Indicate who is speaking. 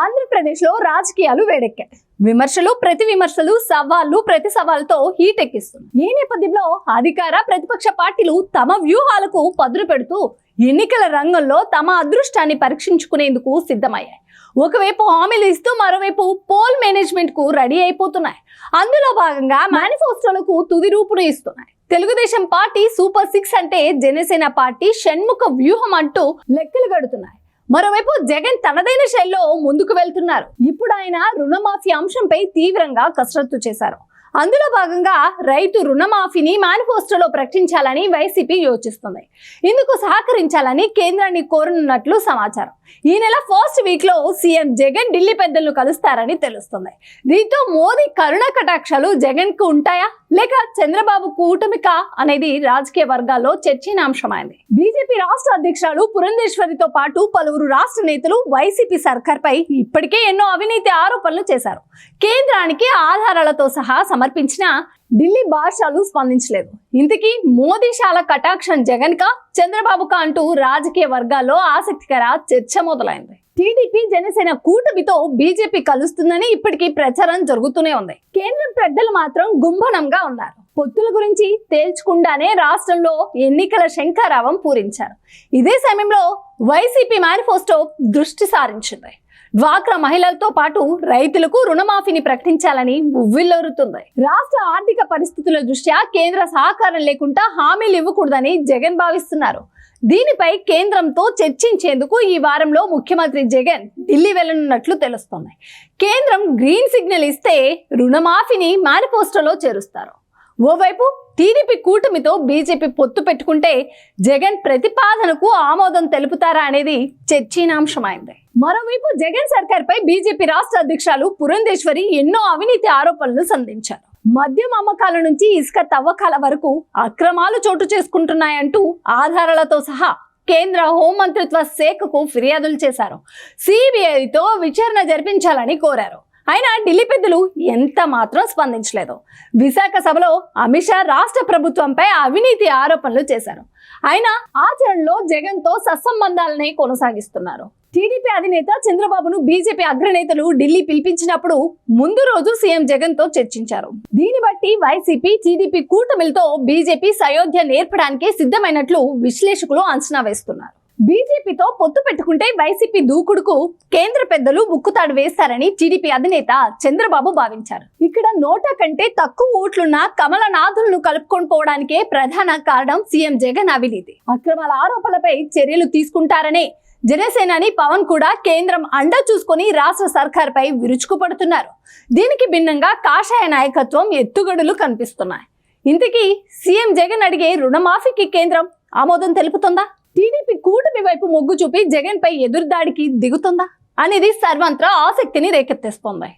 Speaker 1: ఆంధ్రప్రదేశ్లో రాజకీయాలు వేడెక్కాయి. విమర్శలు ప్రతి విమర్శలు సవాళ్ళు ప్రతి సవాల్తో హీట్ ఎక్కిస్తుంది. ఈ నేపథ్యంలో అధికార ప్రతిపక్ష పార్టీలు తమ వ్యూహాలకు పదులు పెడుతూ ఎన్నికల రంగంలో తమ అదృష్టాన్ని పరీక్షించుకునేందుకు సిద్ధమయ్యాయి. ఒకవైపు హామీలు ఇస్తూ మరోవైపు పోల్ మేనేజ్మెంట్కు రెడీ అయిపోతున్నాయి. అందులో భాగంగా మేనిఫెస్టోలకు తుది రూపును ఇస్తున్నాయి. తెలుగుదేశం పార్టీ సూపర్ సిక్స్ అంటే జనసేన పార్టీ షణ్ముఖ వ్యూహం అంటూ లెక్కలు గడుతున్నాయి మరోవైపు జగన్ తనదైన శైలిలో ముందుకు వెళ్తున్నారు. ఇప్పుడు ఆయన రుణమాఫీ అంశంపై తీవ్రంగా కసరత్తు చేశారు. అందులో భాగంగా రైతు రుణమాఫీని మేనిఫెస్టోలో ప్రకటించాలని వైసీపీ యోచిస్తుంది. ఇందుకు సహకరించాలని కేంద్రాన్ని కోరనున్నట్లు సమాచారం. ఈ నెల ఫస్ట్ వీక్లో సీఎం జగన్ ఢిల్లీ పెద్దలను కలుస్తారని తెలుస్తుంది. దీంతో మోదీ కరుణ కటాక్షాలు జగన్కు ఉంటాయా? లేక చంద్రబాబు కూటమిక? అనేది రాజకీయ వర్గాల్లో చర్చనీయాంశమైంది. బీజేపీ రాష్ట్ర అధ్యక్షురాలు పురంధేశ్వరితో పాటు పలువురు రాష్ట్ర నేతలు వైసీపీ సర్కార్పై ఇప్పటికే ఎన్నో అవినీతి ఆరోపణలు చేశారు. కేంద్రానికి ఆధారాలతో సహా సమర్పించిన ఢిల్లీ బార్షాలు స్పందించలేదు. ఇంతకీ మోదీ శాల కటాక్షం జగన్ కా? చంద్రబాబు కా అంటూ రాజకీయ వర్గాల్లో ఆసక్తికర చర్చ మొదలైంది. టీడీపీ జనసేన కూటమితో బీజేపీ కలుస్తుందని ఇప్పటికీ ప్రచారం జరుగుతూనే ఉంది. కేంద్రం పెద్దలు మాత్రం గుంభనంగా ఉన్నారు. పొత్తుల గురించి తేల్చకుండానే రాష్ట్రంలో ఎన్నికల శంఖారావం పూరించారు. ఇదే సమయంలో వైసీపీ మేనిఫెస్టో దృష్టి సారించింది. డ్వాక్రా మహిళలతో పాటు రైతులకు రుణమాఫీని ప్రకటించాలని ఉవ్విల్లూరుతుంది రాష్ట్ర ఆర్థిక పరిస్థితుల దృష్ట్యా కేంద్ర సహకారం లేకుండా హామీలు ఇవ్వకూడదని జగన్ భావిస్తున్నారు. దీనిపై కేంద్రంతో చర్చించేందుకు ఈ వారంలో ముఖ్యమంత్రి జగన్ ఢిల్లీ వెళ్ళనున్నట్లు తెలుస్తోంది. కేంద్రం గ్రీన్ సిగ్నల్ ఇస్తే రుణమాఫీని మేనిఫెస్టోలో చేరుస్తారు. ఓవైపు టీడీపీ కూటమితో బీజేపీ పొత్తు పెట్టుకుంటే జగన్ ప్రతిపాదనకు ఆమోదం తెలుపుతారా అనేది చర్చీనాంశమైంది. మరోవైపు జగన్ సర్కార్పై బీజేపీ రాష్ట్ర అధ్యక్షులు పురంధేశ్వరి ఎన్నో అవినీతి ఆరోపణలు సంధించారు. మద్యం అమ్మకాల నుంచి ఇసుక తవ్వకాల వరకు అక్రమాలు చోటు చేసుకుంటున్నాయంటూ ఆధారాలతో సహా కేంద్ర హోంమంత్రిత్వ శాఖకు ఫిర్యాదులు చేశారు. సిబిఐతో విచారణ జరిపించాలని కోరారు. అయినా ఢిల్లీ పెద్దలు ఎంత మాత్రం స్పందించలేదు. విశాఖ సభలో అమిత్ షా రాష్ట్ర ప్రభుత్వంపై అవినీతి ఆరోపణలు చేశారు. అయినా ఆచరణలో జగన్తో సత్సంబంధాలనే కొనసాగిస్తున్నారు. టీడీపీ అధినేత చంద్రబాబును బీజేపీ అగ్రనేతలు ఢిల్లీ పిలిపించినప్పుడు ముందు రోజు సీఎం జగన్తో చర్చించారు. దీన్ని బట్టి వైసీపీ టీడీపీ కూటమిలతో బీజేపీ సయోధ్య నేర్పడానికి సిద్ధమైనట్లు విశ్లేషకులు అంచనా వేస్తున్నారు. బీజేపీతో పొత్తు పెట్టుకుంటే వైసీపీ దూకుడుకు కేంద్ర పెద్దలు ముక్కుతాడు వేస్తారని టీడీపీ అధినేత చంద్రబాబు భావించారు. ఇక్కడ నోటా కంటే తక్కువ ఓట్లున్న కమలనాథులను కలుపుకొని పోవడానికే ప్రధాన కారణం సీఎం జగన్ అవినీతి. అక్రమాల ఆరోపణలపై చర్యలు తీసుకుంటారనే జనసేనాని పవన్ కూడా కేంద్రం అండ చూసుకొని రాష్ట్ర సర్కార్పై విరుచుకుపడుతున్నారు. దీనికి భిన్నంగా కాషాయ నాయకత్వం ఎత్తుగడులు కనిపిస్తున్నాయి. ఇంతకీ సీఎం జగన్ అడిగే రుణమాఫీకి కేంద్రం ఆమోదం తెలుపుతుందా? టీడీపీ కూటమి వైపు మొగ్గు చూపి జగన్ పై ఎదురుదాడికి దిగుతుందా? అనేది సర్వంత్రా ఆసక్తిని రేకెత్తేస్తోంది.